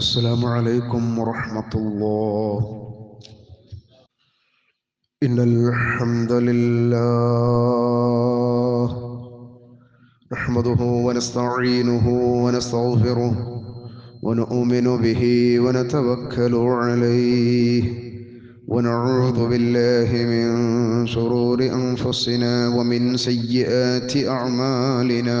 السلام عليكم ورحمة الله. إن الحمد لله نحمده ونستعينه ونستغفره ونؤمن به ونتوكل عليه ونعوذ بالله من شرور أنفسنا ومن سيئات أعمالنا.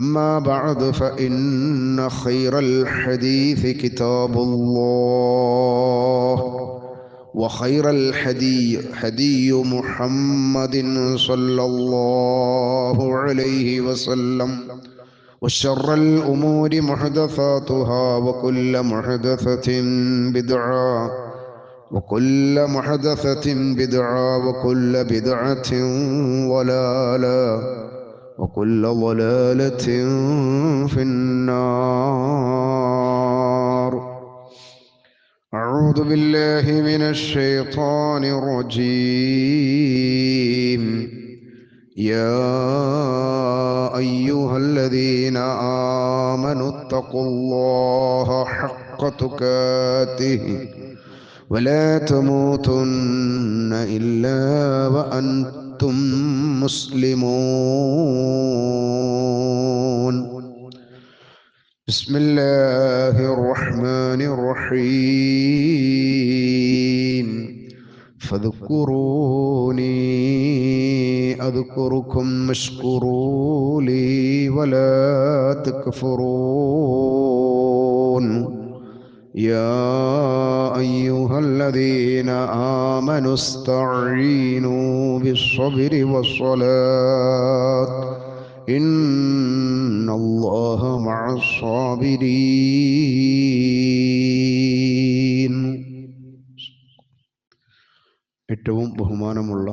أما بعد فإن خير الحديث كتاب الله وخير الحدي حدي محمد صلى الله عليه وسلم وشر الأمور محدثاتها وكل محدثة بدعة وكل محدثة بدعة وكل بدعة ضلالة. وكل ضلالة في النار. أعوذ بالله من الشيطان الرجيم. يا أيها الذين آمنوا اتقوا الله حق تكاته ولا تموتن إلا وأنتم أنتم مسلمون. بسم الله الرحمن الرحيم. فاذكروني أذكركم واشكروا لي ولا تكفرون. يا أيها الذين آمنوا استعينوا بالصبر والصلاة إن الله مع الصابرين ഏറ്റവും ബഹുമാനമുള്ള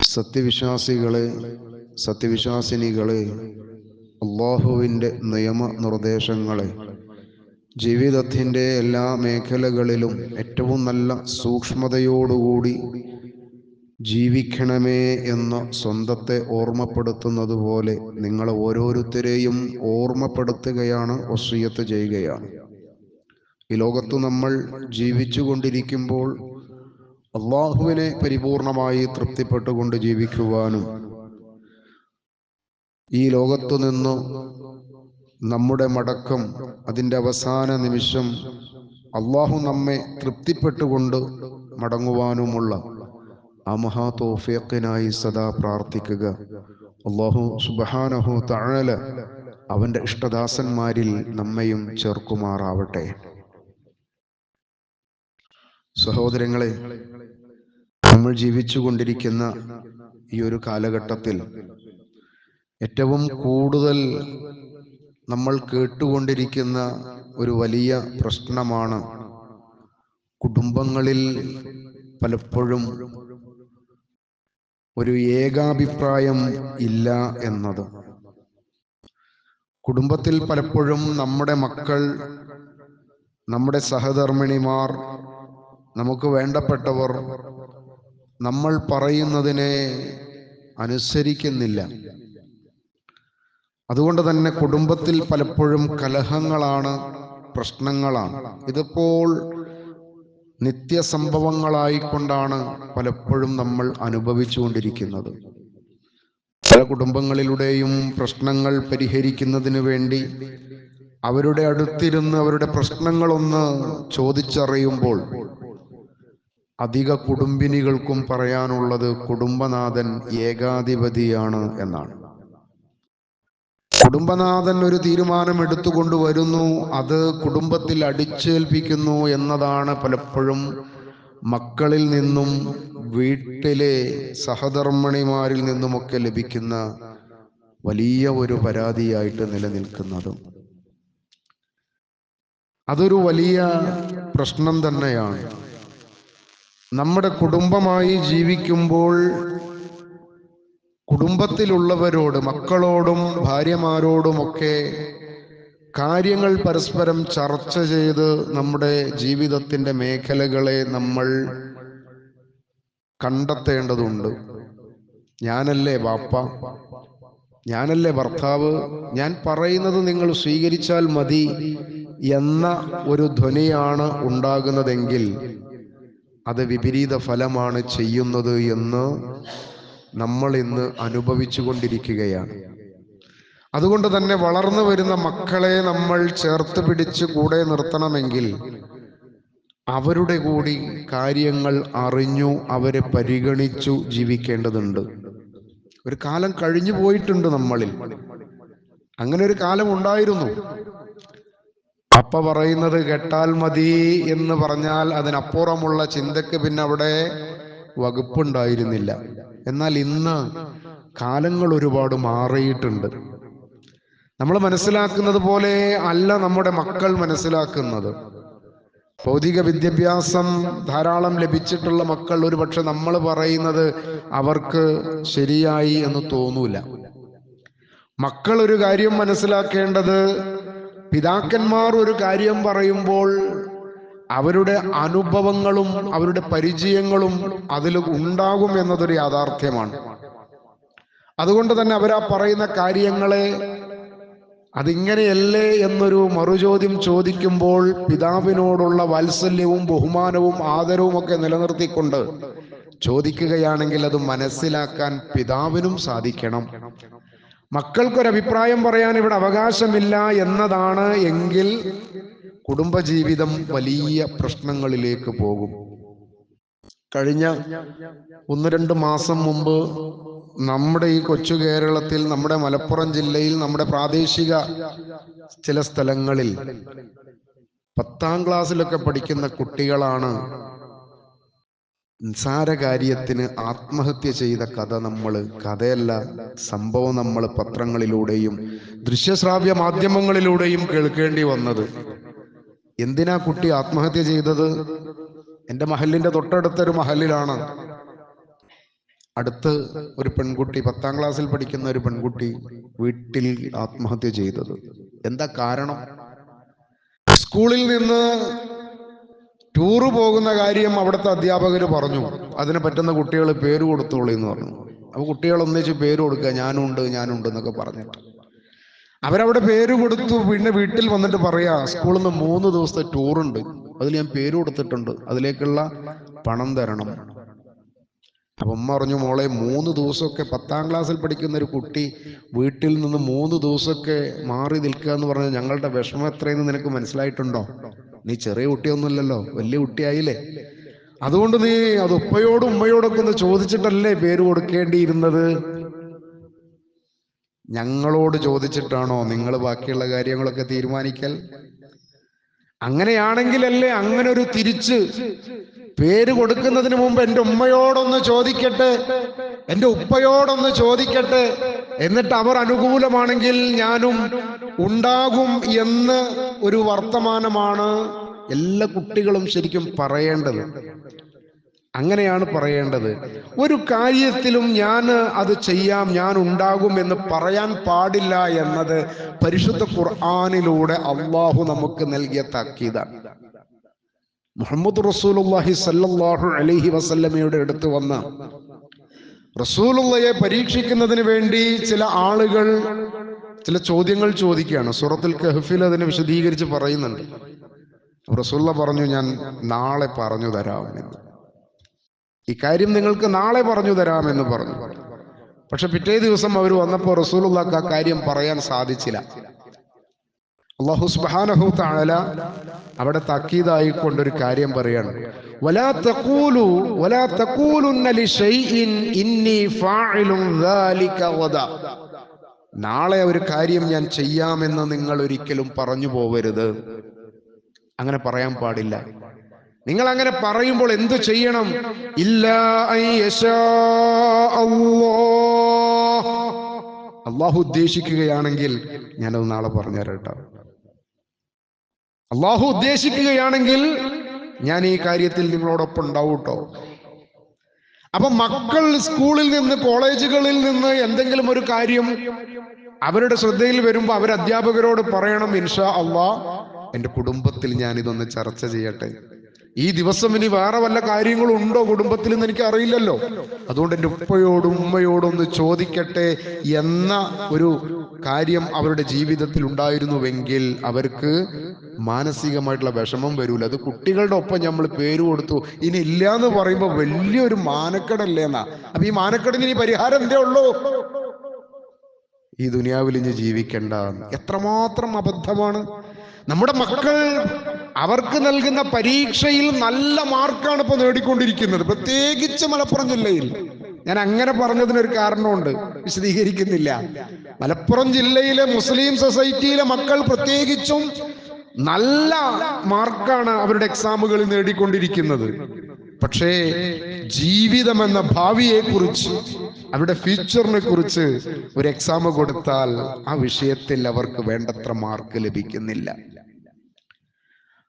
സത്യവിശ്വാസികളെ സത്യവിശ്വാസിനികളെ അള്ളാഹുവിൻ്റെ നിയമ നിർദ്ദേശങ്ങളെ ജീവിതത്തിന്റെ എല്ലാ മേഖലകളിലും ഏറ്റവും നല്ല സൂക്ഷ്മതയോടുകൂടി ജീവിക്കണമേ എന്ന് സ്വന്തത്തെ ഓർമ്മപ്പെടുത്തുന്നത് പോലെ നിങ്ങൾ ഓരോരുത്തരെയും ഓർമ്മപ്പെടുത്തുകയാണ് വസീയത്ത് ചെയ്യുകയാണ്. ഈ ലോകത്ത് നമ്മൾ ജീവിച്ചു കൊണ്ടിരിക്കുമ്പോൾ അള്ളാഹുവിനെ പരിപൂർണമായി തൃപ്തിപ്പെട്ടുകൊണ്ട് ജീവിക്കുവാനും ഈ ലോകത്തു നിന്ന് നമ്മുടെ മടക്കം അതിന്റെ അവസാന നിമിഷം അള്ളാഹു നമ്മെ തൃപ്തിപ്പെട്ടുകൊണ്ട് മടങ്ങുവാനുമുള്ള ആ മഹാ തോഫിയക്കിനായി സദാ പ്രാർത്ഥിക്കുക. അള്ളാഹു സുബാനഹു താഴല അവന്റെ ഇഷ്ടദാസന്മാരിൽ നമ്മയും ചേർക്കുമാറാവട്ടെ. സഹോദരങ്ങളെ നമ്മൾ ജീവിച്ചുകൊണ്ടിരിക്കുന്ന ഈ ഒരു കാലഘട്ടത്തിൽ ഏറ്റവും കൂടുതൽ നമ്മൾ കേട്ടുകൊണ്ടിരിക്കുന്ന ഒരു വലിയ പ്രശ്നമാണ്. കുടുംബങ്ങളിൽ പലപ്പോഴും ഒരു ഏകാഭിപ്രായം ഇല്ല എന്നത്. കുടുംബത്തിൽ പലപ്പോഴും നമ്മുടെ മക്കൾ നമ്മുടെ സഹധർമ്മിണിമാർ നമുക്ക് വേണ്ടപ്പെട്ടവർ നമ്മൾ പറയുന്നതിനെ അനുസരിക്കുന്നില്ല. അതുകൊണ്ട് തന്നെ കുടുംബത്തിൽ പലപ്പോഴും കലഹങ്ങളാണ് പ്രശ്നങ്ങളാണ്. ഇതിപ്പോൾ നിത്യസംഭവങ്ങളായിക്കൊണ്ടാണ് പലപ്പോഴും നമ്മൾ അനുഭവിച്ചുകൊണ്ടിരിക്കുന്നത്. പല കുടുംബങ്ങളിലൂടെയും പ്രശ്നങ്ങൾ പരിഹരിക്കുന്നതിന് വേണ്ടി അവരുടെ അടുത്തിരുന്ന് അവരുടെ പ്രശ്നങ്ങളൊന്ന് ചോദിച്ചറിയുമ്പോൾ അധിക കുടുംബിനികൾക്കും പറയാനുള്ളത് കുടുംബനാഥൻ ഏകാധിപതിയാണ് എന്നാണ്. കുടുംബനാഥൻ ഒരു തീരുമാനം എടുത്തുകൊണ്ട് വരുന്നു. അത് കുടുംബത്തിൽ അടിച്ചേൽപ്പിക്കുന്നു എന്നതാണ് പലപ്പോഴും മക്കളിൽ നിന്നും വീട്ടിലെ സഹധർമ്മിണിമാരിൽ നിന്നുമൊക്കെ ലഭിക്കുന്ന വലിയ ഒരു പരാതിയായിട്ട് നിലനിൽക്കുന്നതും. അതൊരു വലിയ പ്രശ്നം തന്നെയാണ്. നമ്മുടെ കുടുംബമായി ജീവിക്കുമ്പോൾ കുടുംബത്തിലുള്ളവരോട് മക്കളോടും ഭാര്യമാരോടുമൊക്കെ കാര്യങ്ങൾ പരസ്പരം ചർച്ച ചെയ്ത് നമ്മുടെ ജീവിതത്തിന്റെ മേഖലകളെ നമ്മൾ കണ്ടെത്തേണ്ടതുണ്ട്. ഞാനല്ലേ ബാപ്പ ഞാനല്ലേ ഭർത്താവ്? ഞാൻ പറയുന്നത് നിങ്ങൾ സ്വീകരിച്ചാൽ മതി എന്ന ഒരു ധ്വനിയാണ് ഉണ്ടാകുന്നതെങ്കിൽ അത് വിപരീത ഫലമാണ് ചെയ്യുന്നത് എന്ന് നമ്മൾ ഇന്ന് അനുഭവിച്ചു കൊണ്ടിരിക്കുകയാണ് അതുകൊണ്ട് തന്നെ വളർന്നു വരുന്ന മക്കളെ നമ്മൾ ചേർത്ത് പിടിച്ച് കൂടെ നിർത്തണമെങ്കിൽ അവരുടെ കൂടി കാര്യങ്ങൾ അറിഞ്ഞു അവരെ പരിഗണിച്ചു ജീവിക്കേണ്ടതുണ്ട്. ഒരു കാലം കഴിഞ്ഞു പോയിട്ടുണ്ട് നമ്മളിൽ. അങ്ങനെ ഒരു കാലം ഉണ്ടായിരുന്നു. അപ്പ പറയുന്നത് കേട്ടാൽ മതി എന്ന് പറഞ്ഞാൽ അതിനപ്പുറമുള്ള ചിന്തക്ക് പിന്നെ അവിടെ വകുപ്പുണ്ടായിരുന്നില്ല. എന്നാൽ ഇന്ന് കാലങ്ങൾ ഒരുപാട് മാറിയിട്ടുണ്ട്. നമ്മൾ മനസ്സിലാക്കുന്നത് പോലെ അല്ല നമ്മുടെ മക്കൾ മനസ്സിലാക്കുന്നത്. ഭൗതിക വിദ്യാഭ്യാസം ധാരാളം ലഭിച്ചിട്ടുള്ള മക്കൾ ഒരുപക്ഷെ നമ്മൾ പറയുന്നത് അവർക്ക് ശരിയായി എന്ന് തോന്നൂല. മക്കൾ ഒരു കാര്യം മനസ്സിലാക്കേണ്ടത് പിതാക്കന്മാർ ഒരു കാര്യം പറയുമ്പോൾ അവരുടെ അനുഭവങ്ങളും അവരുടെ പരിചയങ്ങളും അതിൽ ഉണ്ടാകും എന്നതൊരു യാഥാർത്ഥ്യമാണ്. അതുകൊണ്ട് തന്നെ അവരാ പറയുന്ന കാര്യങ്ങളെ അതിങ്ങനെയല്ലേ എന്നൊരു മറുചോദ്യം ചോദിക്കുമ്പോൾ പിതാവിനോടുള്ള വാത്സല്യവും ബഹുമാനവും ആദരവും ഒക്കെ നിലനിർത്തിക്കൊണ്ട് ചോദിക്കുകയാണെങ്കിൽ അത് മനസ്സിലാക്കാൻ പിതാവിനും സാധിക്കണം. മക്കൾക്കൊരഭിപ്രായം പറയാൻ ഇവിടെ അവകാശമില്ല എന്നതാണ് എങ്കിൽ കുടുംബജീവിതം വലിയ പ്രശ്നങ്ങളിലേക്ക് പോകും. കഴിഞ്ഞ ഒന്ന് രണ്ട് മാസം മുമ്പ് നമ്മുടെ ഈ കൊച്ചു കേരളത്തിൽ നമ്മുടെ മലപ്പുറം ജില്ലയിൽ നമ്മുടെ പ്രാദേശിക ചില സ്ഥലങ്ങളിൽ പത്താം ക്ലാസ്സിലൊക്കെ പഠിക്കുന്ന കുട്ടികളാണ് നിസാര കാര്യത്തിന് ആത്മഹത്യ ചെയ്ത കഥ നമ്മൾ കഥയല്ല സംഭവം നമ്മൾ പത്രങ്ങളിലൂടെയും ദൃശ്യശ്രാവ്യ മാധ്യമങ്ങളിലൂടെയും കേൾക്കേണ്ടി വന്നത്. എന്തിനാ കുട്ടി ആത്മഹത്യ ചെയ്തത്? എന്റെ മഹലിന്റെ തൊട്ടടുത്തൊരു മഹലിലാണ്. അടുത്ത് ഒരു പെൺകുട്ടി പത്താം ക്ലാസ്സിൽ പഠിക്കുന്ന ഒരു പെൺകുട്ടി വീട്ടിൽ ആത്മഹത്യ ചെയ്തത്. എന്താ കാരണം? സ്കൂളിൽ നിന്ന് ടൂറ് പോകുന്ന കാര്യം അവിടുത്തെ അധ്യാപകർ പറഞ്ഞു. അതിന് പറ്റുന്ന കുട്ടികൾ പേര് കൊടുത്തോളി എന്ന് പറഞ്ഞു. അപ്പൊ കുട്ടികൾ ഒന്നിച്ച് പേര് കൊടുക്കുക ഞാനുണ്ട് ഞാനുണ്ട് എന്നൊക്കെ പറഞ്ഞിട്ട്. അവരവിടെ പേര് കൊടുത്തു. പിന്നെ വീട്ടിൽ വന്നിട്ട് പറയാ സ്കൂളിൽ നിന്ന് മൂന്ന് ദിവസത്തെ ടൂറുണ്ട്. അതിൽ ഞാൻ പേര് കൊടുത്തിട്ടുണ്ട്. അതിലേക്കുള്ള പണം തരണം. അപ്പൊ ഉമ്മ പറഞ്ഞു മോളെ മൂന്ന് ദിവസമൊക്കെ പത്താം ക്ലാസ്സിൽ പഠിക്കുന്ന ഒരു കുട്ടി വീട്ടിൽ നിന്ന് മൂന്ന് ദിവസമൊക്കെ മാറി നിൽക്കുക എന്ന് പറഞ്ഞാൽ ഞങ്ങളുടെ വിഷമം എത്രയെന്ന് നിനക്ക് മനസ്സിലായിട്ടുണ്ടോ? നീ ചെറിയ കുട്ടിയൊന്നുമില്ലല്ലോ. വലിയ കുട്ടിയായില്ലേ? അതുകൊണ്ട് നീ അത് ഉപ്പയോടും ഉമ്മയോടൊക്കെ ഒന്ന് ചോദിച്ചിട്ടല്ലേ പേര് കൊടുക്കേണ്ടിയിരുന്നത്? ഞങ്ങളോട് ചോദിച്ചിട്ടാണോ നിങ്ങൾ ബാക്കിയുള്ള കാര്യങ്ങളൊക്കെ തീരുമാനിക്കൽ? അങ്ങനെയാണെങ്കിലല്ലേ അങ്ങനെ ഒരു തിരിച്ച് പേര് കൊടുക്കുന്നതിന് മുമ്പ് എന്റെ ഉമ്മയോടൊന്ന് ചോദിക്കട്ടെ എന്റെ ഉപ്പയോടൊന്ന് ചോദിക്കട്ടെ എന്നിട്ട് അവർ അനുകൂലമാണെങ്കിൽ ഞാനും ഉണ്ടാകും എന്ന് ഒരു വർത്തമാനമാണ് എല്ലാ കുട്ടികളും ശരിക്കും പറയേണ്ടത്. അങ്ങനെയാണ് പറയേണ്ടത്. ഒരു കാര്യത്തിലും ഞാൻ അത് ചെയ്യാം ഞാൻ ഉണ്ടാകും എന്ന് പറയാൻ പാടില്ല എന്നത് പരിശുദ്ധ ഖുർആാനിലൂടെ അള്ളാഹു നമുക്ക് നൽകിയ താക്കീതാണ്. മുഹമ്മദ് റസൂലുള്ളാഹി സല്ലാഹു അലൈഹി വസല്ലമയുടെ അടുത്ത് വന്ന റസൂലുള്ളയെ പരീക്ഷിക്കുന്നതിന് വേണ്ടി ചില ആളുകൾ ചില ചോദ്യങ്ങൾ ചോദിക്കുകയാണ്. സൂറത്തുൽ കഹഫിൽ അതിനെ വിശദീകരിച്ച് പറയുന്നുണ്ട്. റസൂല്ല പറഞ്ഞു ഞാൻ നാളെ പറഞ്ഞു തരാം എന്ന്. ഇക്കാര്യം നിങ്ങൾക്ക് നാളെ പറഞ്ഞു തരാമെന്ന് പറഞ്ഞു. പക്ഷെ പിറ്റേ ദിവസം അവർ വന്നപ്പോൾ റസൂലുള്ളാക്ക് ആ കാര്യം പറയാൻ സാധിച്ചില്ല. അള്ളാഹു സുബാനഹു താഴല അവിടെ തക്കീതായി കൊണ്ടൊരു കാര്യം പറയാണ്. നാളെ ഒരു കാര്യം ഞാൻ ചെയ്യാമെന്ന് നിങ്ങൾ ഒരിക്കലും പറഞ്ഞു പോവരുത്. അങ്ങനെ പറയാൻ പാടില്ല. നിങ്ങൾ അങ്ങനെ പറയുമ്പോൾ എന്തു ചെയ്യണം? ഇല്ല. അള്ളാഹു ഉദ്ദേശിക്കുകയാണെങ്കിൽ ഞാനത് നാളെ പറഞ്ഞുതരാം കേട്ടോ. അള്ളാഹു ഉദ്ദേശിക്കുകയാണെങ്കിൽ ഞാൻ ഈ കാര്യത്തിൽ നിങ്ങളോടൊപ്പം ഉണ്ടാവും കേട്ടോ. അപ്പൊ മക്കൾ സ്കൂളിൽ നിന്ന് കോളേജുകളിൽ നിന്ന് എന്തെങ്കിലും ഒരു കാര്യം അവരുടെ ശ്രദ്ധയിൽ വരുമ്പോ അവർ അധ്യാപകരോട് പറയണം ഇൻഷാ അള്ളാ എന്റെ കുടുംബത്തിൽ ഞാൻ ഇതൊന്ന് ചർച്ച ചെയ്യട്ടെ. ഈ ദിവസം ഇനി വേറെ വല്ല കാര്യങ്ങളും ഉണ്ടോ കുടുംബത്തിൽ എന്ന് എനിക്ക് അറിയില്ലല്ലോ അതുകൊണ്ട് എന്റെ ഉപ്പയോടും ഉമ്മയോടും ഒന്ന് ചോദിക്കട്ടെ എന്ന ഒരു കാര്യം അവരുടെ ജീവിതത്തിൽ ഉണ്ടായിരുന്നുവെങ്കിൽ അവർക്ക് മാനസികമായിട്ടുള്ള വിഷമം വരൂല. അത് കുട്ടികളുടെ ഒപ്പം നമ്മൾ പേര് കൊടുത്തു. ഇനി ഇല്ല എന്ന് പറയുമ്പോൾ വലിയൊരു മാനക്കടല്ലേ എന്നാ അപ്പൊ ഈ മാനക്കടന് ഇനി പരിഹാരം എന്തേ ഉള്ളൂ? ഈ ദുനിയാവിൽ ഇനി ജീവിക്കേണ്ട. എത്രമാത്രം അബദ്ധമാണ്. നമ്മുടെ മക്കൾ അവർക്ക് നൽകുന്ന പരീക്ഷയിൽ നല്ല മാർക്കാണ് ഇപ്പൊ നേടിക്കൊണ്ടിരിക്കുന്നത്. പ്രത്യേകിച്ച് മലപ്പുറം ജില്ലയിൽ. ഞാൻ അങ്ങനെ പറഞ്ഞതിനൊരു കാരണമുണ്ട്. വിശദീകരിക്കുന്നില്ല. മലപ്പുറം ജില്ലയിലെ മുസ്ലിം സൊസൈറ്റിയിലെ മക്കൾ പ്രത്യേകിച്ചും നല്ല മാർക്കാണ് അവരുടെ എക്സാമുകളിൽ നേടിക്കൊണ്ടിരിക്കുന്നത്. പക്ഷേ ജീവിതം എന്ന ഭാവിയെ കുറിച്ച് അവരുടെ ഫ്യൂച്ചറിനെ കുറിച്ച് ഒരു എക്സാം കൊടുത്താൽ ആ വിഷയത്തിൽ അവർക്ക് വേണ്ടത്ര മാർക്ക് ലഭിക്കുന്നില്ല.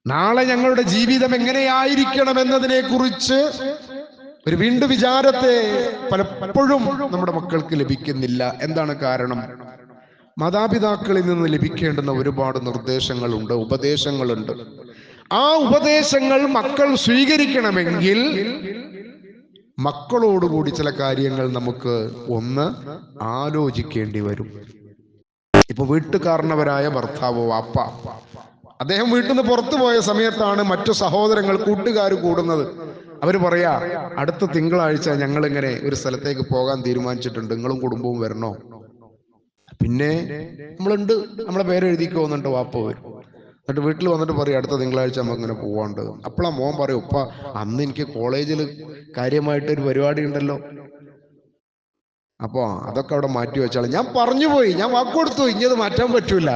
നാളെ ഞങ്ങളുടെ ജീവിതം എങ്ങനെയായിരിക്കണം എന്നതിനെ കുറിച്ച് ഒരു വീണ്ടും വിചാരത്തെ പലപ്പോഴും നമ്മുടെ മക്കൾക്ക് ലഭിക്കുന്നില്ല. എന്താണ് കാരണം? മാതാപിതാക്കളിൽ നിന്ന് ലഭിക്കേണ്ടുന്ന ഒരുപാട് നിർദ്ദേശങ്ങളുണ്ട് ഉപദേശങ്ങളുണ്ട്. ആ ഉപദേശങ്ങൾ മക്കൾ സ്വീകരിക്കണമെങ്കിൽ മക്കളോടുകൂടി ചില കാര്യങ്ങൾ നമുക്ക് ഒന്ന് ആലോചിക്കേണ്ടി വരും. ഇപ്പൊ വീട്ടുകാരണവരായ ഭർത്താവോ അപ്പ അദ്ദേഹം വീട്ടിൽ നിന്ന് പുറത്തു പോയ സമയത്താണ് മറ്റു സഹോദരങ്ങൾ കൂട്ടുകാർ കൂടുന്നത്. അവർ പറയാ അടുത്ത തിങ്കളാഴ്ച ഞങ്ങൾ ഇങ്ങനെ ഒരു സ്ഥലത്തേക്ക് പോകാൻ തീരുമാനിച്ചിട്ടുണ്ട്. നിങ്ങളും കുടുംബവും വരണോ? പിന്നെ നമ്മളുണ്ട്. നമ്മളെ പേരെഴുതിക്കോ എന്നിട്ട് വാപ്പ വരും. എന്നിട്ട് വീട്ടിൽ വന്നിട്ട് പറയും അടുത്ത തിങ്കളാഴ്ച നമുക്ക് ഇങ്ങനെ പോവാണ്ട് അപ്പോഴാ മോൻ പറയും ഉപ്പ അന്ന് എനിക്ക് കോളേജിൽ കാര്യമായിട്ട് ഒരു പരിപാടി ഉണ്ടല്ലോ. അപ്പോ അതൊക്കെ അവിടെ മാറ്റി വെച്ചാൽ ഞാൻ പറഞ്ഞു പോയി. ഞാൻ വാക്ക് കൊടുത്തു ഇനി അത് മാറ്റാൻ പറ്റൂല.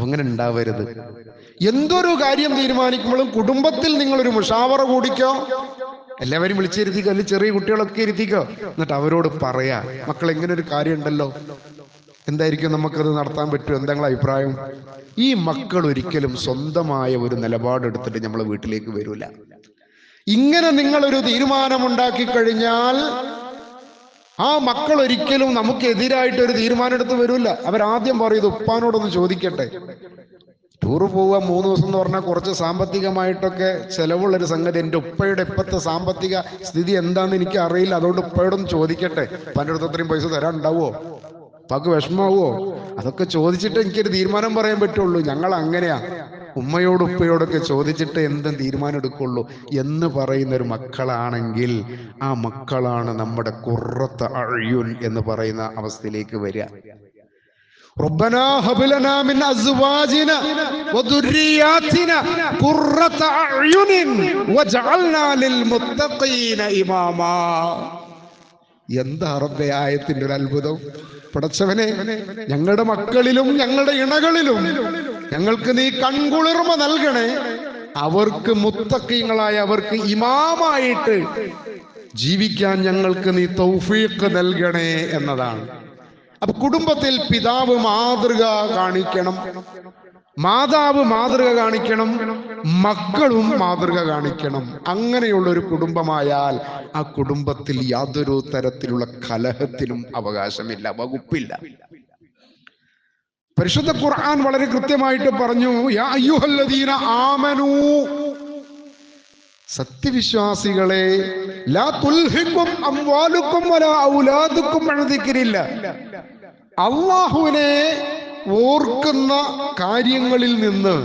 അങ്ങനെ ഉണ്ടാവരുത്. എന്തൊരു കാര്യം തീരുമാനിക്കുമ്പോഴും കുടുംബത്തിൽ നിങ്ങളൊരു മുഷാവറ കൂടിക്കോ? എല്ലാവരും വിളിച്ചിരുത്തിക്കോ അല്ലെങ്കിൽ ചെറിയ കുട്ടികളൊക്കെ ഇരുത്തിക്കോ? എന്നിട്ട് അവരോട് പറയാ മക്കൾ എങ്ങനെ ഒരു കാര്യം ഉണ്ടല്ലോ എന്തായിരിക്കും നമുക്കത് നടത്താൻ പറ്റും എന്താ അഭിപ്രായം? ഈ മക്കൾ ഒരിക്കലും സ്വന്തമായ ഒരു നിലപാടെടുത്തിട്ട് നമ്മളെ വീട്ടിലേക്ക് വരൂല. ഇങ്ങനെ നിങ്ങളൊരു തീരുമാനമുണ്ടാക്കി കഴിഞ്ഞാൽ ആ മക്കൾ ഒരിക്കലും നമുക്കെതിരായിട്ട് ഒരു തീരുമാനം എടുത്ത് വരില്ല. അവരാദ്യം പറയും ഇത് ഉപ്പാനോടൊന്ന് ചോദിക്കട്ടെ. ടൂറ് പോവുക മൂന്ന് ദിവസം എന്ന് പറഞ്ഞാൽ കുറച്ച് സാമ്പത്തികമായിട്ടൊക്കെ ചെലവുള്ളൊരു സംഗതി. എന്റെ ഉപ്പയുടെ ഇപ്പോഴത്തെ സാമ്പത്തിക സ്ഥിതി എന്താണെന്ന് എനിക്ക് അറിയില്ല. അതുകൊണ്ട് ഉപ്പയോടൊന്ന് ചോദിക്കട്ടെ. പന്റെ അടുത്ത് അത്രയും പൈസ തരാൻ ഉണ്ടാവുമോ ഉപ്പാക്ക് വിഷമാവോ അതൊക്കെ ചോദിച്ചിട്ട് എനിക്കൊരു തീരുമാനം പറയാൻ പറ്റുള്ളൂ. ഞങ്ങൾ അങ്ങനെയാ. ഉമ്മയോട് ഉപ്പയോടൊക്കെ ചോദിച്ചിട്ട് എന്തും തീരുമാനം എടുക്കുള്ളൂ എന്ന് പറയുന്ന ഒരു മക്കളാണെങ്കിൽ ആ മക്കളാണ് നമ്മുടെ കുറത്ത അഴിയുൻ എന്ന് പറയുന്ന അവസ്ഥയിലേക്ക് വരിക ربنا هب لنا من ازواجنا وذرياتنا قرة اعين واجعلنا للمتقين اماما എന്താ റബ്ബെ ആയത്തിന്റെ ഒരു അത്ഭുതം. പടച്ചവനെ ഞങ്ങളുടെ മക്കളിലും ഞങ്ങളുടെ ഇണകളിലും ഞങ്ങൾക്ക് നീ കൺകുളിർമ നൽകണേ. അവർക്ക് മുത്തക്കീങ്ങളായ അവർക്ക് ഇമാമായിട്ട് ജീവിക്കാൻ ഞങ്ങൾക്ക് നീ തൗഫീഖ് നൽകണേ എന്നതാണ്. അപ്പൊ കുടുംബത്തിൽ പിതാവ് മാതൃക കാണിക്കണം. മാതാവ് മാതൃക കാണിക്കണം മക്കളും മാതൃക കാണിക്കണം. അങ്ങനെയുള്ള ഒരു കുടുംബമായാൽ ആ കുടുംബത്തിൽ യാതൊരു തരത്തിലുള്ള കലഹത്തിനും അവകാശമില്ല വകുപ്പില്ല. പരിശുദ്ധ ഖുർആൻ വളരെ കൃത്യമായിട്ട് പറഞ്ഞു ആമനൂ. സത്യവിശ്വാസികളെ ലാ അംവാലുക്കും വലാ ഔലാദുക്കും അള്ളാഹുവിനെ ഓർക്കുന്ന കാര്യങ്ങളിൽ നിന്ന്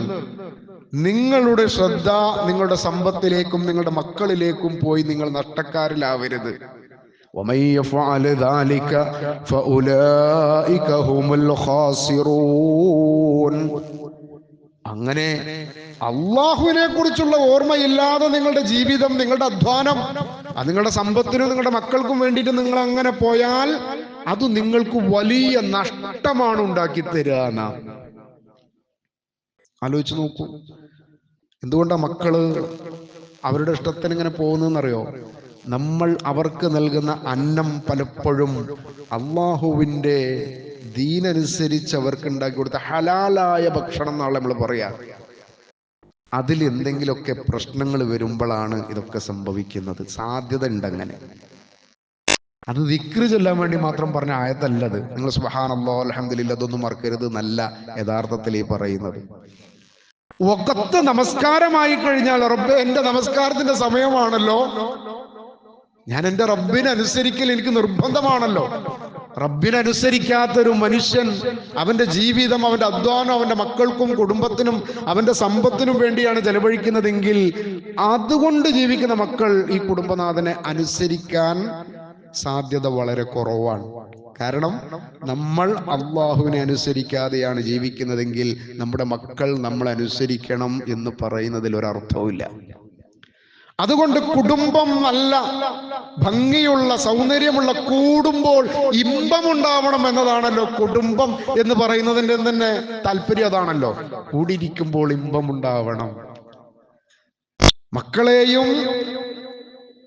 നിങ്ങളുടെ ശ്രദ്ധ നിങ്ങളുടെ സമ്പത്തിലേക്കും നിങ്ങളുടെ മക്കളിലേക്കും പോയി നിങ്ങൾ നഷ്ടക്കാരിലാവരുത്. അങ്ങനെ അള്ളാഹുവിനെ കുറിച്ചുള്ള ഓർമ്മയില്ലാതെ നിങ്ങളുടെ ജീവിതം നിങ്ങളുടെ അധ്വാനം നിങ്ങളുടെ സമ്പത്തിനും നിങ്ങളുടെ മക്കൾക്കും വേണ്ടിയിട്ട് നിങ്ങൾ അങ്ങനെ പോയാൽ അത് നിങ്ങൾക്ക് വലിയ നഷ്ടമാണ് ഉണ്ടാക്കി തരിക ആലോചിച്ച് നോക്കൂ. എന്തുകൊണ്ടാ മക്കൾ അവരുടെ ഇഷ്ടത്തിന് ഇങ്ങനെ പോകുന്നറിയോ നമ്മൾ അവർക്ക് നൽകുന്ന അന്നം പലപ്പോഴും അള്ളാഹുവിന്റെ ദീനനുസരിച്ച് അവർക്ക് ഉണ്ടാക്കി കൊടുത്ത ഹലാലായ ഭക്ഷണം എന്നാണ് നമ്മൾ പറയാ. അതിൽ എന്തെങ്കിലുമൊക്കെ പ്രശ്നങ്ങൾ വരുമ്പോഴാണ് ഇതൊക്കെ സംഭവിക്കുന്നത്. സാധ്യത ഉണ്ട് അങ്ങനെ അത് വിക്രി ചൊല്ലാൻ വേണ്ടി മാത്രം പറഞ്ഞ ആയത്തല്ലത്. നിങ്ങൾ സുബഹാനല്ലോ അലഹമില്ല അതൊന്നും മറക്കരുത് നല്ല യഥാർത്ഥത്തിൽ ഈ പറയുന്നത്. ഒക്കത്ത് നമസ്കാരമായി കഴിഞ്ഞാൽ റബ്ബെ എന്റെ നമസ്കാരത്തിന്റെ സമയമാണല്ലോ. ഞാൻ എന്റെ റബ്ബിനെ അനുസരിക്കൽ എനിക്ക് നിർബന്ധമാണല്ലോ. റബ്ബിനെ അനുസരിക്കാത്തൊരു മനുഷ്യൻ അവന്റെ ജീവിതം അവന്റെ അധ്വാനം അവന്റെ മക്കൾക്കും കുടുംബത്തിനും അവന്റെ സമ്പത്തിനും വേണ്ടിയാണ് ചെലവഴിക്കുന്നതെങ്കിൽ അതുകൊണ്ട് ജീവിക്കുന്ന മക്കൾ ഈ കുടുംബനാഥനെ അനുസരിക്കാൻ സാധ്യത വളരെ കുറവാണ്. കാരണം നമ്മൾ അള്ളാഹുവിനെ അനുസരിക്കാതെയാണ് ജീവിക്കുന്നതെങ്കിൽ നമ്മുടെ മക്കൾ നമ്മൾ അനുസരിക്കണം എന്ന് പറയുന്നതിൽ ഒരർത്ഥവുമില്ല. അതുകൊണ്ട് കുടുംബം നല്ല ഭംഗിയുള്ള സൗന്ദര്യമുള്ള കൂടുമ്പോൾ ഇമ്പമുണ്ടാവണം എന്നതാണല്ലോ കുടുംബം എന്ന് പറയുന്നതിന്റെ തന്നെ താല്പര്യം അതാണല്ലോ. കൂടിയിരിക്കുമ്പോൾ ഇമ്പമുണ്ടാവണം. മക്കളെയും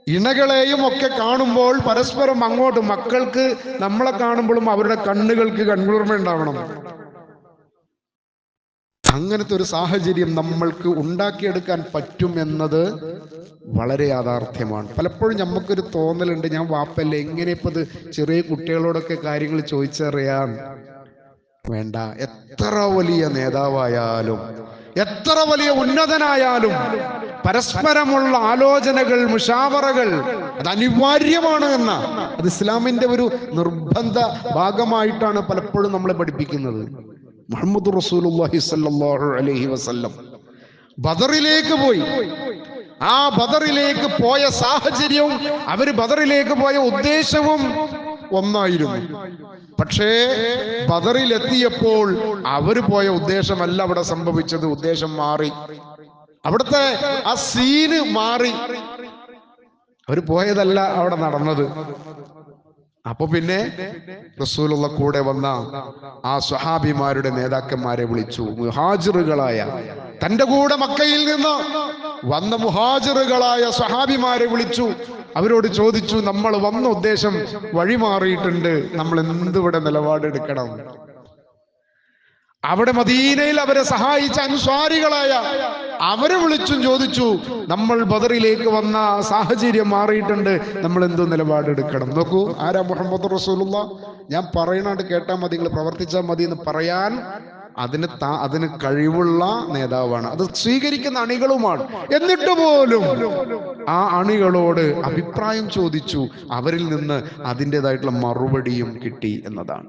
ഇണകളെയും ഒക്കെ കാണുമ്പോൾ പരസ്പരം അങ്ങോട്ട് മക്കൾക്ക് നമ്മളെ കാണുമ്പോഴും അവരുടെ കണ്ണുകൾക്ക് കൺകുളിർമ ഉണ്ടാവണം അങ്ങനത്തെ ഒരു സാഹചര്യം നമ്മൾക്ക് ഉണ്ടാക്കിയെടുക്കാൻ പറ്റും എന്നത് വളരെ യാഥാർത്ഥ്യമാണ്. പലപ്പോഴും നമുക്കൊരു തോന്നലുണ്ട് ഞാൻ വാപ്പല്ലേ എങ്ങനെ ഇപ്പൊ ഇത് ചെറിയ കുട്ടികളോടൊക്കെ കാര്യങ്ങൾ ചോദിച്ചറിയാൻ? വേണ്ട എത്ര വലിയ നേതാവായാലും എത്ര വലിയ ഉന്നതനായാലും പരസ്പരമുള്ള ആലോചനകൾ മുഷാവറകൾ അത് അനിവാര്യമാണ് എന്ന അത് ഇസ്ലാമിന്റെ ഒരു നിർബന്ധ ഭാഗമായിട്ടാണ് പലപ്പോഴും നമ്മളെ പഠിപ്പിക്കുന്നത്. മുഹമ്മദ് അലൈഹി വസല്ലം ബദറിലേക്ക് പോയി. ആ ബദറിലേക്ക് പോയ സാഹചര്യവും അവർ ബദറിലേക്ക് പോയ ഉദ്ദേശവും ഒന്നായിരുന്നു. പക്ഷേ ബദറിലെത്തിയപ്പോൾ അവർ പോയ ഉദ്ദേശമല്ല അവിടെ സംഭവിച്ചത്. ഉദ്ദേശം മാറി. അവിടുത്തെ ആ സീന് മാറി. അവർ പോയതല്ല അവിടെ നടന്നത്. അപ്പൊ പിന്നെ റസൂലുള്ള കൂടെ വന്ന ആ സ്വഹാബിമാരുടെ നേതാക്കന്മാരെ വിളിച്ചു. മുഹാജിറുകളായ തന്റെ കൂടെ മക്കയിൽ നിന്ന് വന്ന മുഹാജിറുകളായ സ്വഹാബിമാരെ വിളിച്ചു. അവരോട് ചോദിച്ചു നമ്മൾ വന്ന ഉദ്ദേശം വഴിമാറിയിട്ടുണ്ട്. നമ്മൾ എന്തിവിടെ നിലപാടെടുക്കണം? അവിടെ മദീനയിൽ അവരെ സഹായിച്ച അനുസ്വാരികളായ അവരെ വിളിച്ചും ചോദിച്ചു നമ്മൾ ബദറിലേക്ക് വന്ന സാഹചര്യം മാറിയിട്ടുണ്ട്. നമ്മൾ എന്ത് നിലപാടെടുക്കണം? നോക്കൂ ആരാ മുഹമ്മദ് റസൂലുള്ള? ഞാൻ പറയണാണ്ട് കേട്ടാൽ മതി നിങ്ങൾ പ്രവർത്തിച്ചാൽ മതി എന്ന് പറയാൻ അതിന് താ അതിന് കഴിവുള്ള നേതാവാണ്. അത് സ്വീകരിക്കുന്ന അണികളുമാണ്. എന്നിട്ട് പോലും ആ അണികളോട് അഭിപ്രായം ചോദിച്ചു. അവരിൽ നിന്ന് അതിന്റെതായിട്ടുള്ള മറുപടിയും കിട്ടി എന്നതാണ്.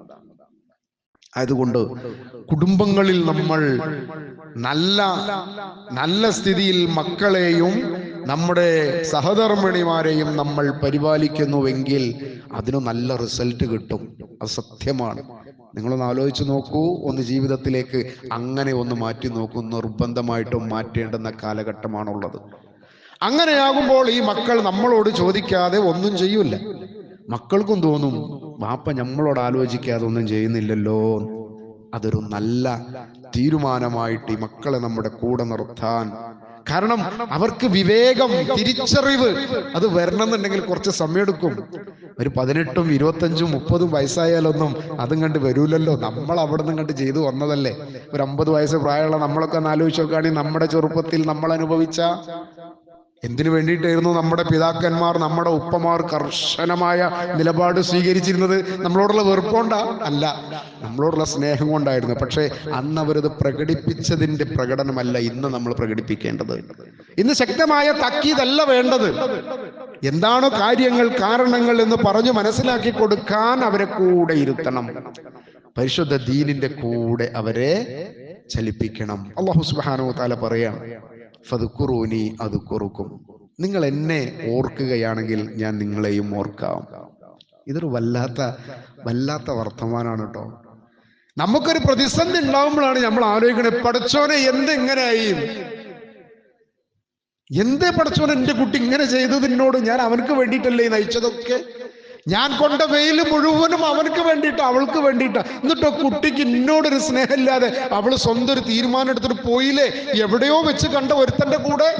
അതുകൊണ്ട് കുടുംബങ്ങളിൽ നമ്മൾ നല്ല നല്ല സ്ഥിതിയിൽ മക്കളെയും നമ്മുടെ സഹധർമ്മിണിമാരെയും നമ്മൾ പരിപാലിക്കുന്നുവെങ്കിൽ അതിന് നല്ല റിസൾട്ട് കിട്ടും. അത് സത്യമാണ്. നിങ്ങളൊന്ന് ആലോചിച്ച് നോക്കൂ ഒന്ന് ജീവിതത്തിലേക്ക് അങ്ങനെ ഒന്ന് മാറ്റി നോക്കൂ നിർബന്ധമായിട്ടും മാറ്റേണ്ടുന്ന കാലഘട്ടമാണുള്ളത്. അങ്ങനെയാകുമ്പോൾ ഈ മക്കൾ നമ്മളോട് ചോദിക്കാതെ ഒന്നും ചെയ്യൂല മക്കൾക്കും തോന്നും വാപ്പ നമ്മളോട് ആലോചിക്കാതെ ഒന്നും ചെയ്യുന്നില്ലല്ലോ. അതൊരു നല്ല തീരുമാനമായിട്ട് ഈ മക്കളെ നമ്മുടെ കൂടെ നിർത്താൻ കാരണം അവർക്ക് വിവേകം തിരിച്ചറിവ് അത് വരണമെന്നുണ്ടെങ്കിൽ കുറച്ച് സമയമെടുക്കും. ഒരു പതിനെട്ടും ഇരുപത്തഞ്ചും മുപ്പതും വയസ്സായാലൊന്നും അതും കണ്ട് വരൂലല്ലോ. നമ്മൾ അവിടെ നിന്ന് കണ്ട് ചെയ്തു വന്നതല്ലേ. ഒരു അമ്പത് വയസ്സ് പ്രായമുള്ള നമ്മളൊക്കെ ഒന്ന് ആലോചിച്ച് നോക്കുകയാണെങ്കിൽ നമ്മുടെ ചെറുപ്പത്തിൽ നമ്മൾ അനുഭവിച്ച എന്തിനു വേണ്ടിയിട്ടായിരുന്നു നമ്മുടെ പിതാക്കന്മാർ നമ്മുടെ ഉപ്പമാർ കർശനമായ നിലപാട് സ്വീകരിച്ചിരുന്നത്? നമ്മളോടുള്ള വെറുപ്പോണ്ട അല്ല നമ്മളോടുള്ള സ്നേഹം കൊണ്ടായിരുന്നു. പക്ഷേ അന്ന് അവരത് പ്രകടിപ്പിച്ചതിന്റെ പ്രകടനമല്ല ഇന്ന് നമ്മൾ പ്രകടിപ്പിക്കേണ്ടത്. ഇന്ന് ശക്തമായ തക്കീതല്ല വേണ്ടത്. എന്താണ് കാര്യങ്ങൾ കാരണങ്ങൾ എന്ന് പറഞ്ഞു മനസ്സിലാക്കി കൊടുക്കാൻ അവരെ കൂടെ ഇരുത്തണം. പരിശുദ്ധ ദീനിന്റെ കൂടെ അവരെ ചലിപ്പിക്കണം. അള്ളാഹു സുബാനോ താല പറയാണ് ഫതുക്കുറൂനി അത് കുറുക്കും നിങ്ങൾ എന്നെ ഓർക്കുകയാണെങ്കിൽ ഞാൻ നിങ്ങളെയും ഓർക്കാം. ഇതൊരു വല്ലാത്ത വല്ലാത്ത വർത്തമാനാണ് കേട്ടോ. നമുക്കൊരു പ്രതിസന്ധി ഉണ്ടാവുമ്പോഴാണ് നമ്മൾ ആലോചിക്കണത് പടച്ചോനെ എന്തെങ്ങനെയായി എന്തേ പഠിച്ചോനെ എന്റെ കുട്ടി ഇങ്ങനെ ചെയ്തത് എന്നോട് ഞാൻ അവനക്ക് വേണ്ടിയിട്ടല്ലേ നയിച്ചതൊക്കെ? ഞാൻ കൊണ്ട വെയിൽ മുഴുവനും അവനക്ക് വേണ്ടിയിട്ട് അവൾക്ക് വേണ്ടിയിട്ടാ. എന്നിട്ടോ കുട്ടിക്ക് എന്നോടൊരു സ്നേഹമില്ലാതെ അവൾ സ്വന്തം ഒരു തീരുമാനം എടുത്തിട്ട് പോയില്ലേ? എവിടെയോ വെച്ച് കണ്ട ഒരുത്തന്റെ കൂടെ.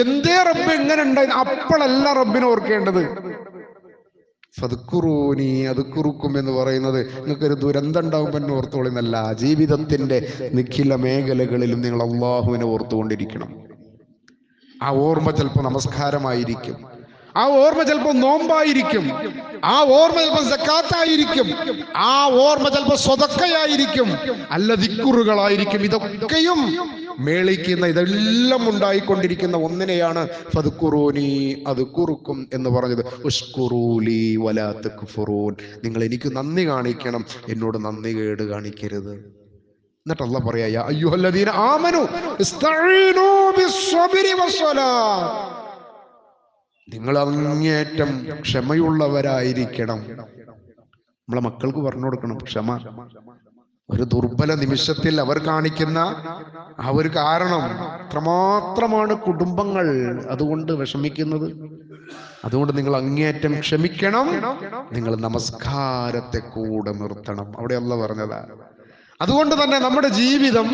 എന്തേ റബ്ബ് എങ്ങനെ ഉണ്ടായി? അപ്പോഴല്ല റബ്ബിനെ ഓർക്കേണ്ടത്. ഫതുക്കുറൂനി അത് കുറുക്കും എന്ന് പറയുന്നത് നിങ്ങൾക്കൊരു ദുരന്തം ഉണ്ടാകുമ്പോൾ എന്നെ ഓർത്തുകൊള്ളുന്നല്ല ജീവിതത്തിന്റെ നിഖില മേഖലകളിലും നിങ്ങൾ അള്ളാഹുവിനെ ഓർത്തുകൊണ്ടിരിക്കണം. ആ ഓർമ്മ ചിലപ്പോൾ നമസ്കാരമായിരിക്കും. ആ ഓർമ്മ ചിലപ്പോൾ നോമ്പായിരിക്കും. ആ ഓർമ്മ ചിലപ്പോൾ സക്കാത്തായിരിക്കും. ആ ഓർമ്മ ചിലപ്പോൾ സ്വതക്കയായിരിക്കും. അല്ല ദിക്കുറുകളായിരിക്കും. ഇതൊക്കെയും മേളിക്കുന്ന ഇതെല്ലാം ഉണ്ടായിക്കൊണ്ടിരിക്കുന്ന ഒന്നിനെയാണ് ഫതുക്കുറൂനി അത് കുറുക്കും എന്ന് പറഞ്ഞത്. ഉഷ്കുറൂലി വലാത്ത് കുഫുറൂൻ നിങ്ങൾ എനിക്ക് നന്ദി കാണിക്കണം. എന്നോട് നന്ദി കേട് കാണിക്കരുത്. എന്നിട്ട് പറയാ അയ്യോ ആമനു നിങ്ങൾ അങ്ങേറ്റം ക്ഷമയുള്ളവരായിരിക്കണം. നമ്മളെ മക്കൾക്ക് പറഞ്ഞു കൊടുക്കണം ക്ഷമ. ഒരു ദുർബല നിമിഷത്തിൽ അവർ കാണിക്കുന്ന ആ ഒരു കാരണം അത്രമാത്രമാണ് കുടുംബങ്ങൾ അതുകൊണ്ട് വിഷമിക്കുന്നത്. അതുകൊണ്ട് നിങ്ങൾ അങ്ങേയറ്റം ക്ഷമിക്കണം. നിങ്ങൾ നമസ്കാരത്തെ കൂടെ നിർത്തണം. അവിടെ അവിടെയല്ല പറഞ്ഞതാ. അതുകൊണ്ട് തന്നെ നമ്മുടെ ജീവിതം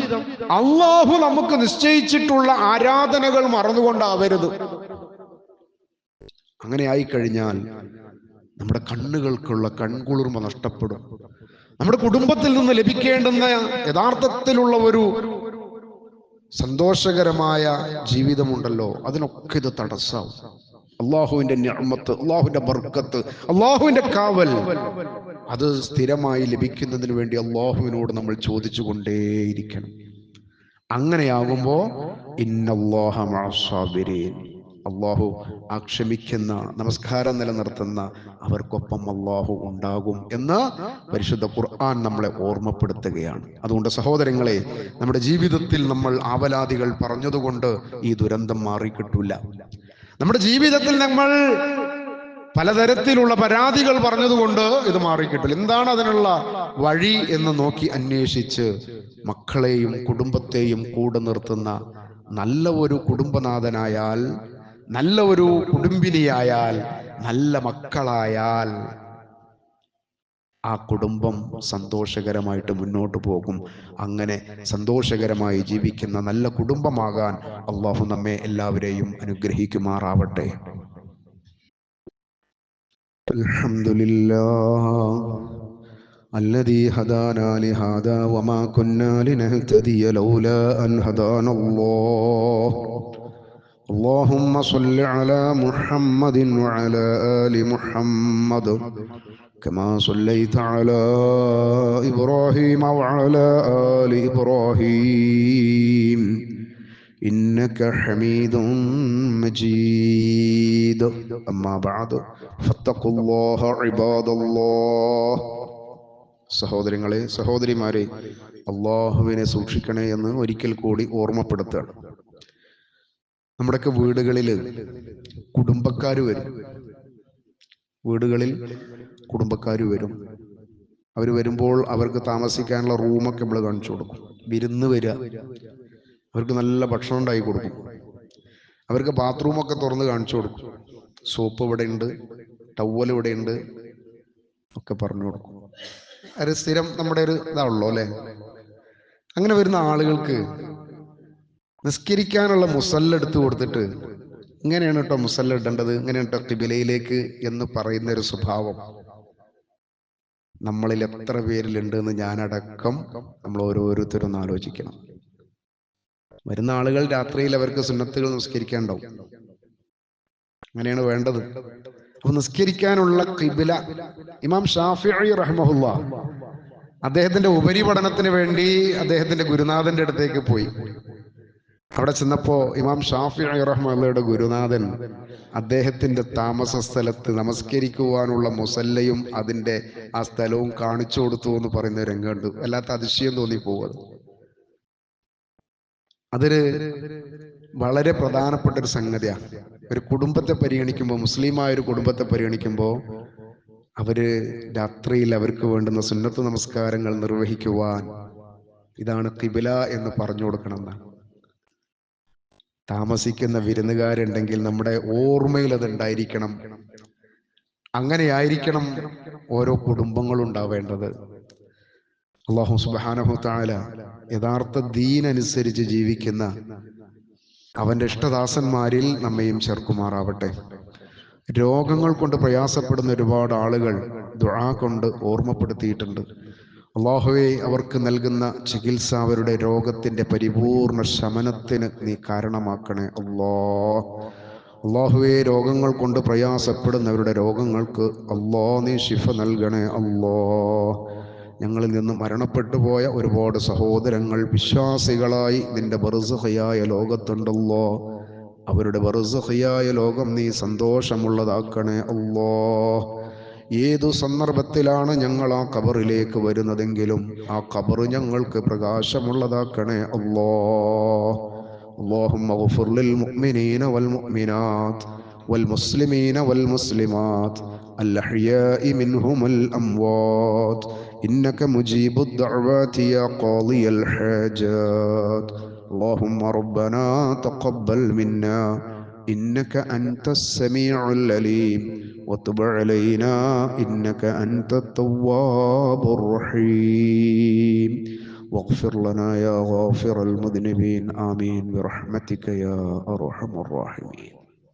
അള്ളാഹു നമുക്ക് നിശ്ചയിച്ചിട്ടുള്ള ആരാധനകൾ മറന്നുകൊണ്ടാവരുത്. അങ്ങനെ ആയിക്കഴിഞ്ഞാൽ നമ്മുടെ കണ്ണുകൾക്കുള്ള കൺകുളിർമ നഷ്ടപ്പെടും. നമ്മുടെ കുടുംബത്തിൽ നിന്ന് ലഭിക്കേണ്ടുന്ന യഥാർത്ഥത്തിലുള്ള ഒരു സന്തോഷകരമായ ജീവിതമുണ്ടല്ലോ. അതിനൊക്കെ ഇത് തടസ്സാവും. അള്ളാഹുവിന്റെ ഞമ്മത്ത് അള്ളാഹുവിന്റെ ബർക്കത്ത് അള്ളാഹുവിന്റെ കാവൽ അത് സ്ഥിരമായി ലഭിക്കുന്നതിന് വേണ്ടി അള്ളാഹുവിനോട് നമ്മൾ ചോദിച്ചു കൊണ്ടേയിരിക്കണം അങ്ങനെയാകുമ്പോ ഇന്നല്ലാഹ അള്ളാഹു ആ ക്ഷമിക്കുന്ന നമസ്കാരം നിലനിർത്തുന്ന അവർക്കൊപ്പം അള്ളാഹു ഉണ്ടാകും എന്ന് പരിശുദ്ധ ഖുർആൻ നമ്മളെ ഓർമ്മപ്പെടുത്തുകയാണ്. അതുകൊണ്ട് സഹോദരങ്ങളെ നമ്മുടെ ജീവിതത്തിൽ നമ്മൾ ആവലാദികൾ പറഞ്ഞതുകൊണ്ട് ഈ ദുരന്തം മാറിക്കിട്ടില്ല നമ്മുടെ ജീവിതത്തിൽ നമ്മൾ പലതരത്തിലുള്ള പരാതികൾ പറഞ്ഞതുകൊണ്ട് ഇത് മാറിക്കിട്ടില്ല എന്താണ് അതിനുള്ള വഴി എന്ന് നോക്കി അന്വേഷിച്ച് മക്കളെയും കുടുംബത്തെയും കൂടെ നിർത്തുന്ന നല്ല ഒരു കുടുംബനാഥനായാൽ നല്ല ഒരു കുടുംബിനിയായാൽ നല്ല മക്കളായാൽ ആ കുടുംബം സന്തോഷകരമായിട്ട് മുന്നോട്ട് പോകും. അങ്ങനെ സന്തോഷകരമായി ജീവിക്കുന്ന നല്ല കുടുംബമാകാൻ അള്ളാഹു നമ്മെ എല്ലാവരെയും അനുഗ്രഹിക്കുമാറാവട്ടെ. الذي هدانا لهذا وما كنا لنهتدي لولا أن هدانا الله اللهم صل على محمد وعلى آل محمد كما صليت على إبراهيم وعلى آل إبراهيم إنك حميد مجيد أما بعد فاتقوا الله عباد الله സഹോദരങ്ങളെ സഹോദരിമാരെ അള്ളാഹുവിനെ സൂക്ഷിക്കണേ എന്ന് ഒരിക്കൽ കൂടി ഓർമ്മപ്പെടുത്തുകയാണ് നമ്മുടെയൊക്കെ വീടുകളിൽ കുടുംബക്കാർ വരും. വീടുകളിൽ കുടുംബക്കാർ വരും. അവർ വരുമ്പോൾ അവർക്ക് താമസിക്കാനുള്ള റൂമൊക്കെ നമ്മൾ കാണിച്ചു കൊടുക്കും. വിരുന്ന് വരിക. അവർക്ക് നല്ല ഭക്ഷണം ഉണ്ടായി കൊടുക്കും. അവർക്ക് ബാത്റൂമൊക്കെ തുറന്ന് കാണിച്ചു കൊടുക്കും. സോപ്പ് ഇവിടെ ഉണ്ട് ടവൽ ഇവിടെ ഉണ്ട് ഒക്കെ പറഞ്ഞു കൊടുക്കും. അത് സ്ഥിരം നമ്മുടെ ഒരു ഇതാണല്ലോ അല്ലെ? അങ്ങനെ വരുന്ന ആളുകൾക്ക് നിസ്കരിക്കാനുള്ള മുസല്ല എടുത്തു കൊടുത്തിട്ട് ഇങ്ങനെയാണ് കേട്ടോ മുസല്ല ഇടേണ്ടത്. ഇങ്ങനെയാണ് കേട്ടോ കിബിലയിലേക്ക് എന്ന് പറയുന്ന ഒരു സ്വഭാവം. നമ്മളിൽ എത്ര പേരിലുണ്ട് എന്ന് ഞാനടക്കം നമ്മൾ ഓരോരുത്തരും ഒന്ന് ആലോചിക്കണം. വരുന്ന ആളുകൾ രാത്രിയിൽ അവർക്ക് സുന്നത്തുകൾ നിസ്കരിക്കാനുണ്ടാവും അങ്ങനെയാണ് വേണ്ടത്. അപ്പൊ നിസ്കരിക്കാനുള്ള കിബില ഇമാം ഷാഫി റഹ്മഹുല്ല അദ്ദേഹത്തിന്റെ ഉപരിപഠനത്തിന് വേണ്ടി അദ്ദേഹത്തിന്റെ ഗുരുനാഥന്റെ അടുത്തേക്ക് പോയി. അവിടെ ചെന്നപ്പോ ഇമാം ഷാഫി റഹ്മുള്ളയുടെ ഗുരുനാഥൻ അദ്ദേഹത്തിന്റെ താമസ സ്ഥലത്ത് നമസ്കരിക്കുവാനുള്ള മുസല്ലയും അതിന്റെ ആ സ്ഥലവും കാണിച്ചു കൊടുത്തു എന്ന് പറയുന്ന രംഗം രംഗമുണ്ട് വല്ലാത്ത അതിശയം തോന്നി പോവുക. അതൊരു വളരെ പ്രധാനപ്പെട്ട ഒരു സംഗതിയാണ് ഒരു കുടുംബത്തെ പരിഗണിക്കുമ്പോൾ മുസ്ലിമായ ഒരു കുടുംബത്തെ പരിഗണിക്കുമ്പോൾ അവർ രാത്രിയിൽ അവർക്ക് വേണ്ടുന്ന സുന്നത്ത് നമസ്കാരങ്ങൾ നിർവഹിക്കുവാൻ ഇതാണ് കിബില എന്ന് പറഞ്ഞു കൊടുക്കണം എന്നാണ് താമസിക്കുന്ന വിരുന്നുകാരുണ്ടെങ്കിൽ നമ്മുടെ ഓർമ്മയിൽ അത് ഉണ്ടായിരിക്കണം. അങ്ങനെയായിരിക്കണം ഓരോ കുടുംബങ്ങളും ഉണ്ടാവേണ്ടത്. അള്ളാഹു സുബാനഹു യഥാർത്ഥ ദീനനുസരിച്ച് ജീവിക്കുന്ന അവന്റെ ഇഷ്ടദാസന്മാരിൽ നമ്മയും ചേർക്കുമാറാവട്ടെ. രോഗങ്ങൾ കൊണ്ട് പ്രയാസപ്പെടുന്ന ഒരുപാട് ആളുകൾ ദുആ കൊണ്ട് ഓർമ്മപ്പെടുത്തിയിട്ടുണ്ട്. അള്ളാഹുവെ അവർക്ക് നൽകുന്ന ചികിത്സ അവരുടെ രോഗത്തിന്റെ പരിപൂർണ ശമനത്തിന് നീ കാരണമാക്കണേ. അള്ളാ. അള്ളാഹുവെ രോഗങ്ങൾ കൊണ്ട് പ്രയാസപ്പെടുന്നവരുടെ രോഗങ്ങൾക്ക് അള്ളാ നീ ശിഫ നൽകണേ. അള്ളാ. ഞങ്ങളിൽ നിന്ന് മരണപ്പെട്ടു പോയ ഒരുപാട് സഹോദരങ്ങൾ വിശ്വാസികളായി നിന്റെ ബറുസഹയായ ലോകത്തുണ്ടല്ലോ. അവരുടെ ബറുസഹയായ ലോകം നീ സന്തോഷമുള്ളതാക്കണേ. അല്ലോ ഏതു സന്ദർഭത്തിലാണ് ഞങ്ങൾ ആ കബറിലേക്ക് വരുന്നതെങ്കിലും ആ കബറ് ഞങ്ങൾക്ക് പ്രകാശമുള്ളതാക്കണേ അല്ലോ اللهم اغفر للمؤمنين والمؤمنات والمسلمين والمسلمات الأحياء منهم الأموات إنك مجيب الدعوات يا قاضي الحاجات اللهم ربنا تقبل منا إنك أنت السميع العليم. وتب علينا إنك أنت التواب الرحيم. واغفر لنا يا غافر المذنبين. آمين. برحمتك يا أرحم الراحمين.